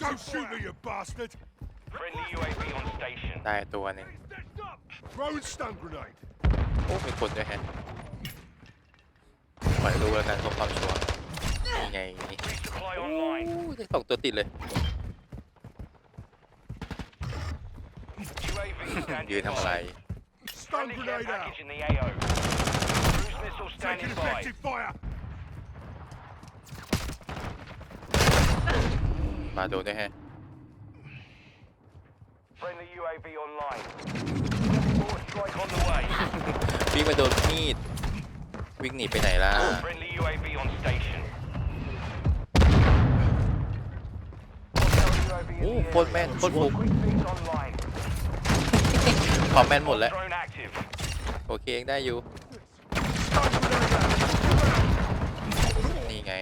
Don't shoot me, you bastard! Friendly UAV on station. ได้ตัวหนึ่ง Throwing stun grenade. โอ้มีคนด้วยแฮะปล่อยรู้แล้วกันเพื่อความชัวร์นี่ไง Resupply โอ้ online. ได้สองตัวติดเลย UAV ยืน standing ทำอะไร by. Stun Friendly care grenade out. package in the AO. Cruise missile Taking standing by. effective fire. มาโดนด้วยแฮะ Friendly UAV online. Forward strike on the way. วิ่งมาโดนมีด วิ่งหนีไปไหนล่ะ Friendly UAV on station. โอ้โคตรแม่นโคตรฟุก Quick feeds online. คอมแม่นหมดแล้ว Drone active. โอเคยังได้อยู่ Stun grenade out. นี่ไง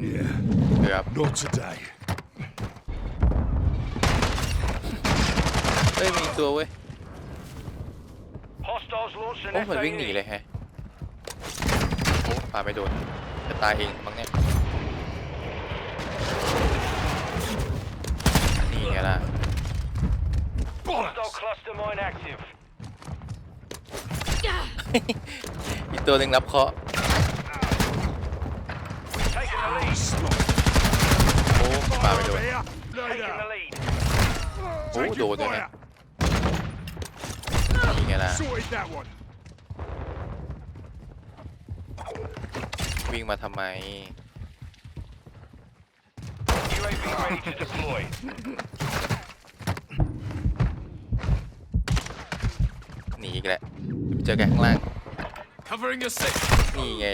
อืม Yeah, เกือบ not today. เฮ้ยมีตัวเว้ย Hostiles launched an โอ้เหมือนวิ่งหนี SAE. เลยแฮะโอ้ปาไม่โดนจะตายเองมั้งเนี่ยนี่ไงล่ะ Hostile Bollocks! cluster mine active. อีกตัวหนึ่งรับเคราะห์ Taking the lead. Slot. โอ้ปา Fire ไม่โด over น here. Grenade Taking the out. lead. โอ้โดน Taking ด้วย fire. ฮะนี่ไงล่ะ Sorted that one. วิ่งมาทำไม UAV ready to deploy. หนีอีกแล้วเจอกันข้างล่าง Covering your six. นี่ไง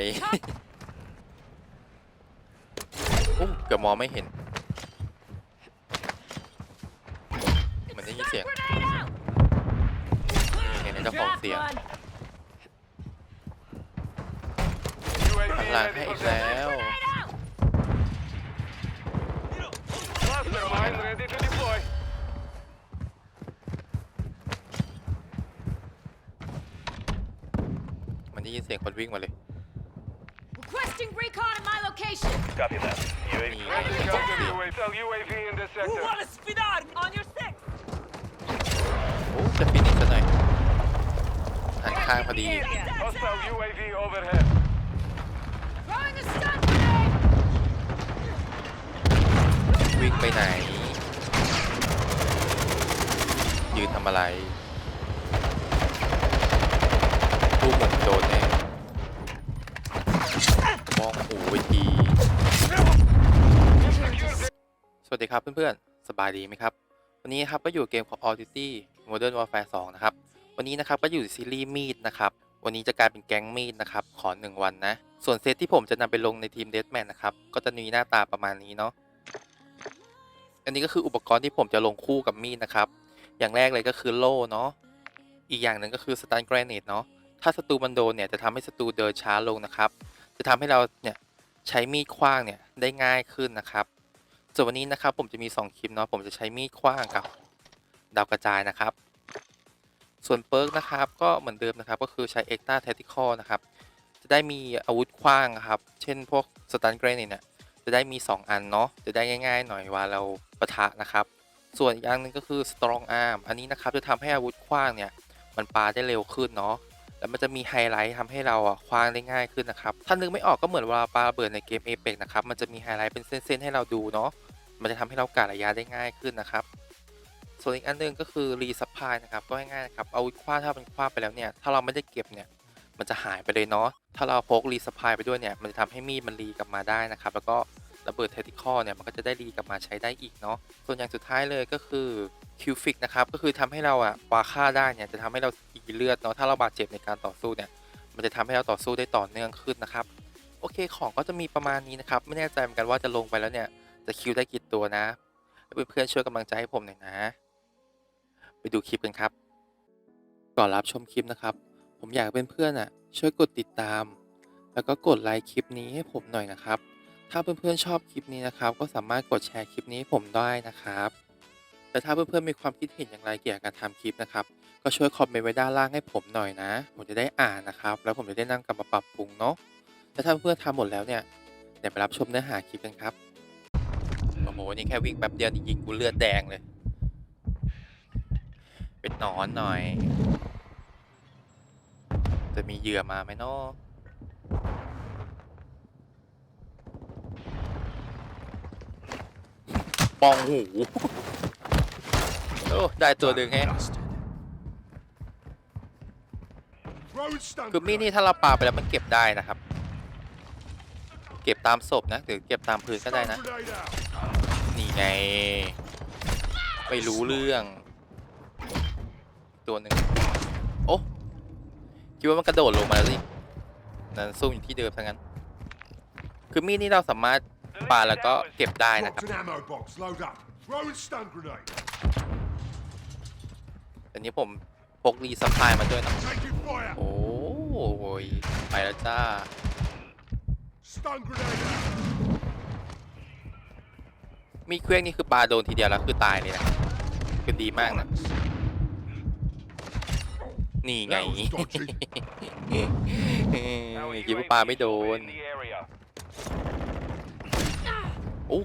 โอ้ เกือบมองไม่เห็นมันได้ยินเสียงนี่ไงเจ้าของเสียง หันหลังให้อีกแล้ว Cluster mine ready to deploy. มันได้ยินเสียงคนวิ่งมาเลย Requesting recon at my location. Copy that. UAV Ni- ready to ni- go. ni- UAV. Tell UAV in the sector. On your six. โอ้จะฟินิชซะหน่อย หันข้างพอดี Hostile UAV overhead. Throwing a stun grenade. วิ่งไปไหน ยืนทำอะไรดูเหมือนโดนแ น่มองหูไปที สวัสดีครับเพื่อนๆ สบายดีไหมครับ วันนี้ครับก็อยู่เกม Call of Duty Modern Warfare 2 นะครับ วันนี้นะครับก็อยู่ซีรีส์มีดนะครับ วันนี้จะกลายเป็นแก๊งมีดนะครับ ขอ 1 วันนะ ส่วนเซตที่ผมจะนำไปลงในทีม Deathmatch นะครับ ก็จะมีหน้าตาประมาณนี้เนาะ อันนี้ก็คืออุปกรณ์ที่ผมจะลงคู่กับมีดนะครับ อย่างแรกเลยก็คือโล่เนาะ อีกอย่างหนึ่งก็คือสตันแกรเนตเนาะถ้าศัตรูมันโดนเนี่ยจะทำให้ศัตรูเดินช้าลงนะครับ จะทำให้เราเนี่ยใช้มีดขว้างเนี่ยได้ง่ายขึ้นนะครับส่วนวันนี้นะครับผมจะมี 2 คลิปเนาะผมจะใช้มีดขว้างกับดาวกระจายนะครับ ส่วนเปิร์กนะครับก็เหมือนเดิมนะครับก็คือใช้ e x t r a Tactical นะครับจะได้มีอาวุธขว้างครับ เช่นพวกสตันแกรนเนี่ยจะได้มี 2 อันเนาะจะได้ง่าย ๆ หน่อยวลาเราปะทะนะครับ ส่วนอีกอันหนึงก็คือ strong arm อันนี้นะครับจะทำให้อาวุธขว้างเนี่ยมันปาได้เร็วขึ้นเนาะ แล้วมันจะมีไฮไลท์ทำให้เราอะคว้างได้ง่ายขึ้นนะครับ ถ้านึกไม่ออกก็เหมือนเวลาปาเบิดในเกม Apex นะครับ มันจะมีไฮไลท์เป็นเส้นๆให้เราดูเนาะ มันจะทำให้เรากะระยะได้ง่ายขึ้นนะครับ ส่วนอีกอันหนึงก็คือรีซัพพลายนะครับ ก็ง่ายๆนะครับ เอาคว้างถ้ามันคว้างไปแล้วเนี่ย ถ้าเราไม่ได้เก็บเนี่ย มันจะหายไปเลยเนาะ ถ้าเราพกรีซัพพลายไปด้วยเนี่ย มันจะทำให้มีดมันรีกลับมาได้นะครับ แล้วก็ ระเบิดเทติคอเนี่ยมันก็จะได้รีกลับมาใช้ได้อีกเนาะส่วนอย่างสุดท้ายเลยก็คือคิวฟิกนะครับก็คือทำให้เราอะวาค่าได้เนี่ยจะทำให้เราอีเลือดเนาะถ้าเราบาดเจ็บในการต่อสู้เนี่ยมันจะทำให้เราต่อสู้ได้ต่อเนื่องขึ้นนะครับโอเคของก็จะมีประมาณนี้นะครับไม่แน่ใจเหมือนกันว่าจะลงไปแล้วเนี่ยจะคิวได้กี่ตัวนะเพื่อนๆช่วยกำลังใจให้ผมหน่อยนะ ไปดูคลิปกันครับ ก่อนรับชมคลิปนะครับ ผมอยากให้เพื่อนอะช่วยกดติดตาม แล้วก็กดไลค์คลิปนี้ให้ผมหน่อยนะครับ ถ้าเพื่อนๆชอบคลิปนี้นะครับ ก็สามารถกดแชร์คลิปนี้ผมได้นะครับ แต่ถ้าเพื่อนๆมีความคิดเห็นอย่างไรเกี่ยวกับการทำคลิปนะครับ ก็ช่วยคอมเมนต์ไว้ด้านล่างให้ผมหน่อยนะ ผมจะได้อ่านนะครับ แล้วผมจะได้นำกลับมาปรับปรุงเนาะแต่ถ้าเพื่อนๆทำหมดแล้วเนี่ยเดี๋ยวไปรับชมเนื้อหาคลิปกันครับโอ้โหนี่แค่วิ่งแป๊บเดียวนี่ยิงกูเลือดแดงเลย เป็นหนอนหน่อย จะมีเหยื่อมาไหมเนาะ ปองหูโอ้ได้ตัวหนึ่งแฮะ Bastard. Throwing stun คือมีดนี่ grenade. ถ้าเราปาไปแล้วมันเก็บได้นะครับ เก็บตามศพนะหรือเก็บตามพื้นก็ได้ Stun นะ grenade out. นี่ไง ไม่รู้เรื่อง ตัวหนึ่งโอ้คิดว่ามันกระโดดลงมาแล้วสินั่นซุ่มอยู่ที่เดิมทั้งนั้น คือมีดนี่เราสามารถ ปาแล้วก็เก็บได้นะครับ Dropped an ammo box. Load up. Throwing stun grenade. อันนี้ผมพกรีสปายมาด้วยนะ Taking fire. โอ้ยไปแล้วจ้า Stun grenade out. มีเครื่องนี่คือปลาโดนทีเดียวแล้วคือตายเลยนะคือดีมากนะ นี่ไง That was dodgy. คิดว่าปลาไม่โดน In the area. โอ้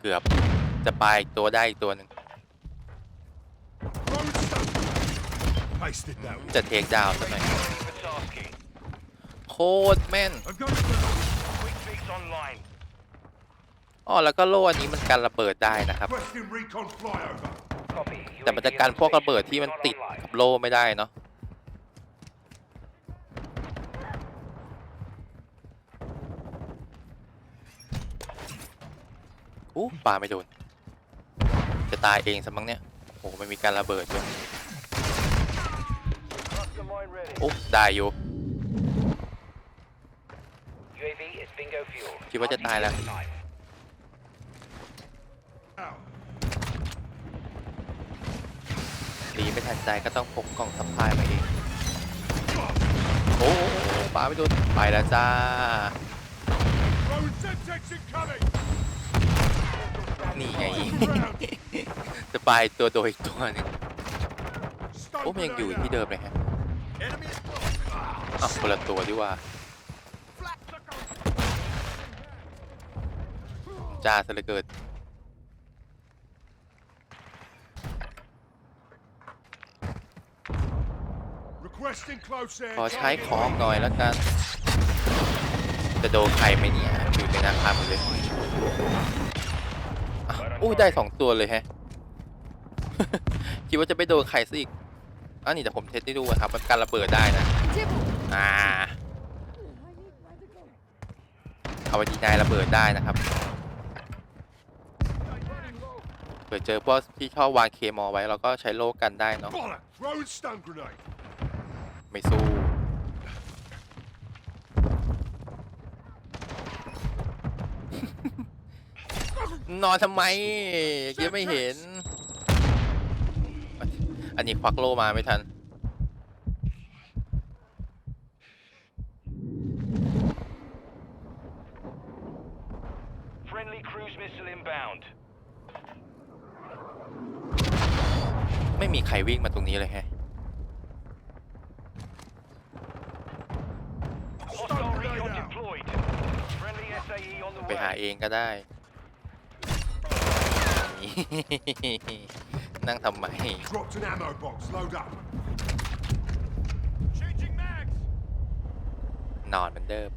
เกือบจะปลาอีกตัวได้อีกตัวหนึ่ง Throwing stun. Pasted that one. จะเทคดาวน์สักหน่อย Ready for tasking. โคตรแม่น I'm going to Quick fix online. อ๋อแล้วก็โล่อันนี้มันกันระเบิดได้นะครับ Requesting recon flyover. Copy. แต่มันจะกันพวกระเบิดที่มันติดกับโล่ไม่ได้เนาะ อู้ปลาไม่โดน จะตายเองสมั้งเนี่ย โอ้โหมันมีการระเบิดด้วยโอ้ได้อยู่ คิดว่าจะตายแล้ว Time. Out. ดีไม่ทันใจก็ต้องพกกล่องสัมภาระมาเอง โอ้โหปลาไม่โดน ไปแล้วจ้า นี่ไง Round. จะปลาอีกตัวโดยอีกตัวหนึง Stun โอ้มันยังอยู่ grenade ที่ out. เดิมเลยฮะ Enemy is อะคนละตัวดีกว่าจ้าซะเหลือเกิน Requesting close air. ขอใช้ของหน่อยแล้วกัน จะโดนใครไหมเนี่ยอยู่ในนาคาหมดเลย อู้ได้สองตัวเลยแฮะ คิดว่าจะไม่โดนใครซะอีกอันนี้แต่ผมเทสได้ดูนะครับมันการระเบิดได้นะ อ่า เอาไปดีนายระเบิดได้นะครับเผื่อเจอพวกที่ชอบวางเคมอไว้เราก็ใช้โลกันได้เนาะไม่สู้ นอนทำไมยังไม่เห็น อันนี้ควักโลมาไม่ทัน Friendly cruise missile inbound. ไม่มีใครวิ่งมาตรงนี้เลยแฮะ Hostile recon deployed. Friendly SAE on the ไปหา way. เองก็ได้ นั่งทำไม Dropped an ammo box. Load up. Changing mags. นอนเหมือนเดิม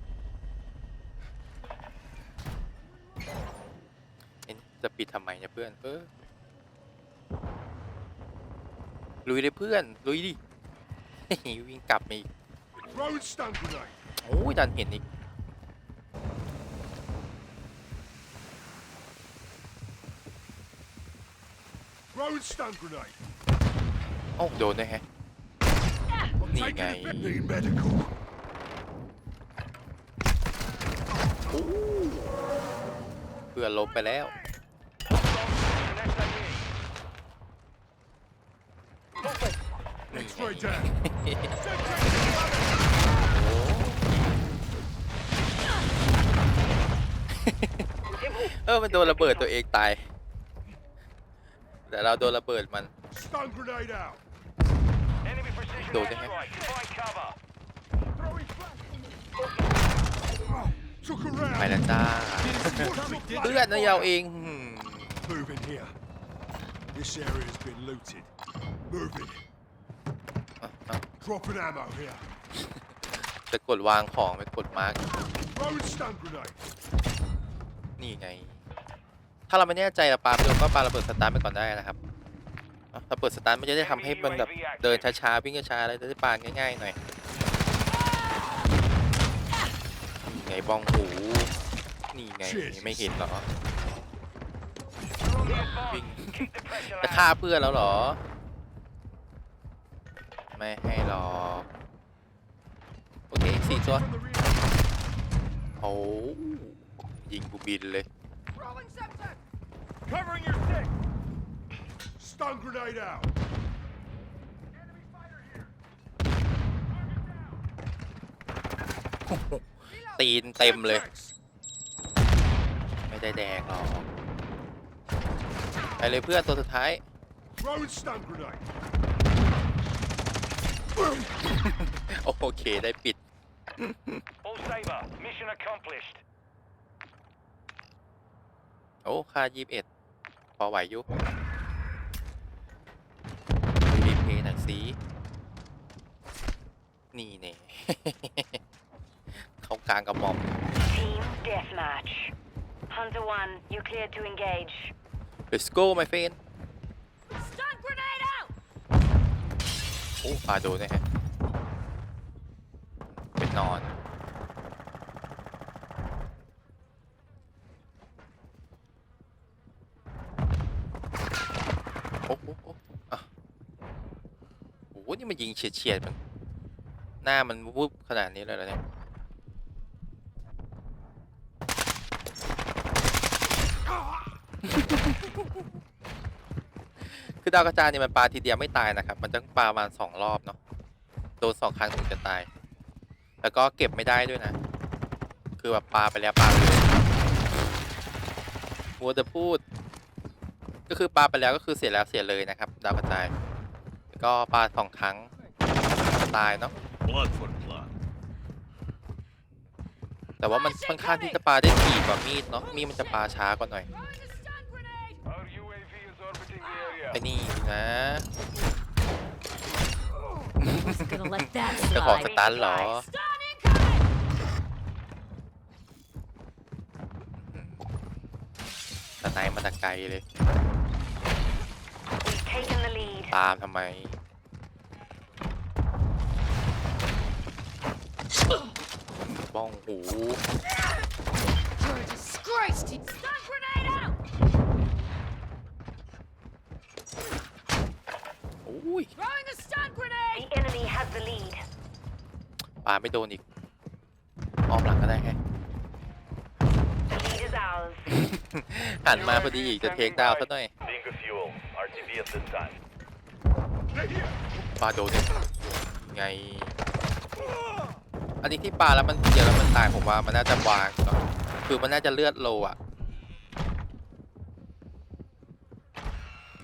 เอ็นจะปิดทำไมเนี่ยเพื่อนเออลุยเลยเพื่อนลุยดิ วิ่งกลับมาอีก Throwing stun grenade. โอ้ยดันเห็นอีก Throwing stun grenade. โอ้าโดนด้วยแฮะ I'm Need taking a a- bit. Need medical. เพื่อนล้มไปแล้ว An SAE. X-ray down. เออมันโดนระเบิดตัวเองตาย แต่เราโดนระเบิดมัน Stun grenade out. Enemy precision Đồ thế. airstrike. Find cover. Took a ไป round. แล้วจ้า เพื่อนนะยาวเองหืม Move in here. This area's been looted. Move it. อะอะ Dropping ammo here. จะกดวางของไปกดมาร์ก Throwing stun grenade. นี่ไง ถ้าเราไม่แน่ใจเราปาเร็วก็ปาระเบิดสตาร์ทไปก่อนได้นะครับอะระเบิดสตาร์ทมันจะได้ทำให้มันแบบเดินช้าๆวิ่งช้าๆอะไรจะได้ปาง่ายๆหน่อยนี่ไงบ้องหูนี่ไงไม่เห็นเหรอวิ่ง Keep the pressure จะ out. ฆ่าเพื่อนแล้วเหรอ ไม่ให้หรอกโอเคอีกสี่ตัว From the rear. โอ้ยิงกูบินเลย Throwing something! Covering your six. Stun grenade out. ตีนเต็มเลย Semtex. ไม่ได้แดงหรอกไปเลยเพื่อนตัวสุดท้าย Throwing stun grenade. โอเคได้ปิด All saber. Mission accomplished. โอ้ค่ายี่สิบเอ็ด พอไหวอยุรีเพย์หน่อยสินี่เน่เขากลางกระหม่อม Team deathmatch. Hunter 1, you cleared to engage. let's go my friend Stun grenade out! โอ้ปลาโดนนะฮะเป็นนอน โอ้โหโอ้โหอะโอ้นี่มันยิงเฉียดเฉียดๆมัน หน้ามันวุบขนาดนี้เลยเหรอเนี่ยคือดาวกระจายเนี่ยมันปลาทีเดียวไม่ตายนะครับ มันต้องปลาประมาณสองรอบเนาะ โดนสองครั้งถึงจะตาย แล้วก็เก็บไม่ได้ด้วยนะ คือแบบปลาไปแล้วปลาไปเลยมัวจะพูด ก็คือปลาไปแล้วก็คือเสียแล้วเสียเลยนะครับ ดาวกระจาย ก็ปลาสองครั้งจะตายเนาะ Blood for blood. แต่ว่ามันค่อนข้างที่จะปลาได้ถี่กว่ามีดเนาะมีดมันจะปลาช้ากว่าหน่อย Throwing a stun grenade! Our UAV is orbiting the area. ไอ้นี่นะ Wasn't gonna let that เจ้าของส slide. ตันเหรอ Stun incoming! สไนป์มาแตะไกลเลย ตามทำไม บ้องหู You're a disgrace to stun grenade out! อุ้ย Throwing a stun grenade! The enemy has the lead. ปาไม่โดนอีกอ้อมหลังก็ได้แฮะ The lead is ours. หันมาพอดีอีกจะเทคดาวน์ซะหน่อย Bingo fuel. RTV at this time. They're here. ปาโดนเนี่ยไง อันนี้ที่ปาแล้วมันเดียวแล้วมันตายผมว่ามันน่าจะวางเนอะคือมันน่าจะเลือดโลอะ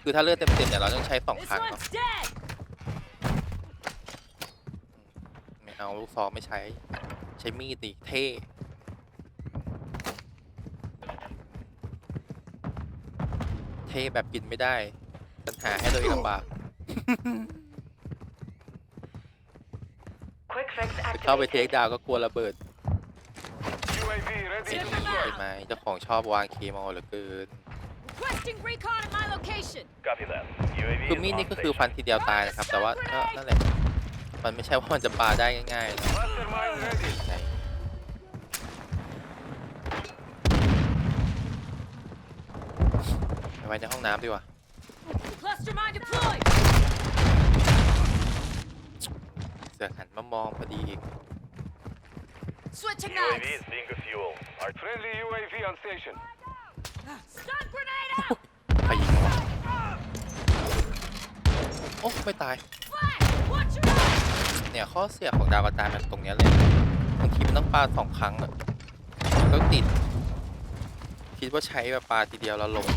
คือถ้าเลือดเต็มๆเนี่ยเราต้องใช้สอง This ครั้งเนาะ one's dead! ไม่เอาลูกซองไม่ใช้ ใช้มีดดิเท่เท่แบบกินไม่ได้ ปัญหาให้ตัวเองลำบาก Quick fix เข้าไปเทค activated. ดาวน์ก็กลัวระเบิด UAV ready to Send them deploy. ใช่ไหมเจ้าของชอบวางเคมอลเหลือเกิน Requesting recon at my location! Copy that. UAV คือ is มีด on นี่ก็คือ station. ฟันทีเดียวตายนะครับ แต่ว่าก็นั่นแหละ มันไม่ใช่ว่ามันจะปาได้ง่ายๆนะ Mastermind ready. ไหน ไปไว้ในห้องน้ำดีกว่า Cluster mine deployed! สือกหันมามองพอดีอีก Switching UAV knives! is bingo fuel. Our friendly UAV on station. Stun grenade out! ใครยิงวะโอ้ไม่ตาย Flash! Watch your eyes! เนี่ยข้อเสียของดาวกระจายมันตรงเนี้ยเลยบางทีมันต้องปาสองครั้งอะมันก็ติด คิดว่าใช้แบบปาทีเดียวแล้วลง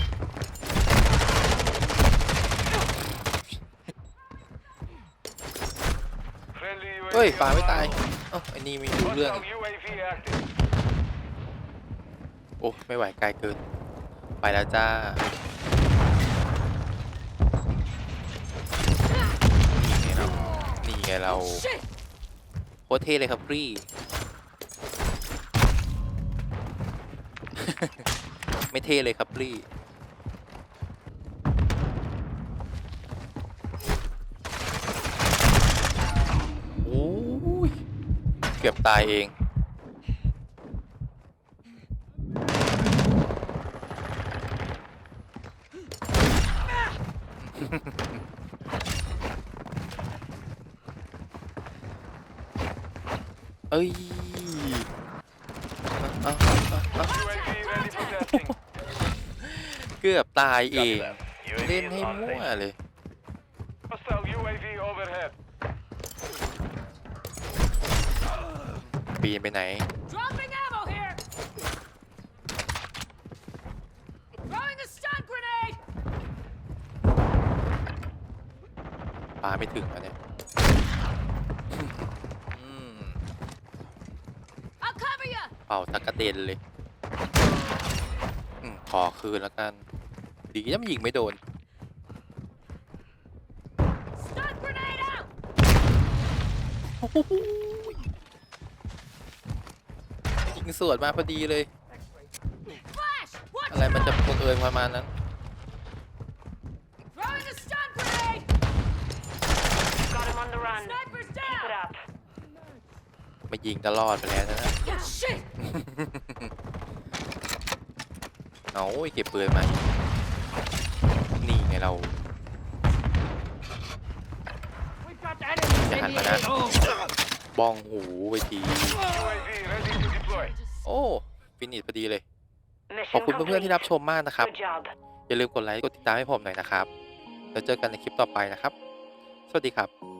เฮ้ยปลาไม่ตายอ้าไอ้นี่ไม่รู้เรื่องโอ้ไม่ไหวไกลเกิน ไปแล้วจ้าหนีไงเรา นี่ไงเรา โคตรเท่เลยครับพี่ ไม่เท่เลยครับพี่ กือบตายเองเอ้ยอะอะอะอะ UAV ready for testing. เกือบตายเองเล่นให้ on มั่ว station. เลย Hostile UAV overhead. ปีนไปไหน Dropping ammo here! Throwing a stun grenade! ปาไม่ถึงอะเนี่ย อืม I'll cover you! เป่าตะกระเด็นเลยอืมขอคืนแล้วกัน ดีนะมันยิงไม่โดน Stun grenade out! ยิ งสวนมาพอดีเลย Flash! Watch อะไรมันจะ out! บังเอิญประมาณนั้น Throwing a stun grenade! Got him on the run. Sniper's Keep it down! up. ไม่ยิงตลอดไปแล้วนะ Yeah, shit! เอาโอ้ยเก็บปืนมาอีกนี่ไงเราจะหันมานะบ้องหูไปที UAV ready to deploy. โอ้ฟินิชพอดีเลยข Mission อบคุณเพื่อนๆที่รับชมมากนะครับ Good job. อย่าลืมกดไลค์กดติดตามให้ผมหน่อยนะครับ แล้วเจอกันในคลิปต่อไปนะครับ สวัสดีครับ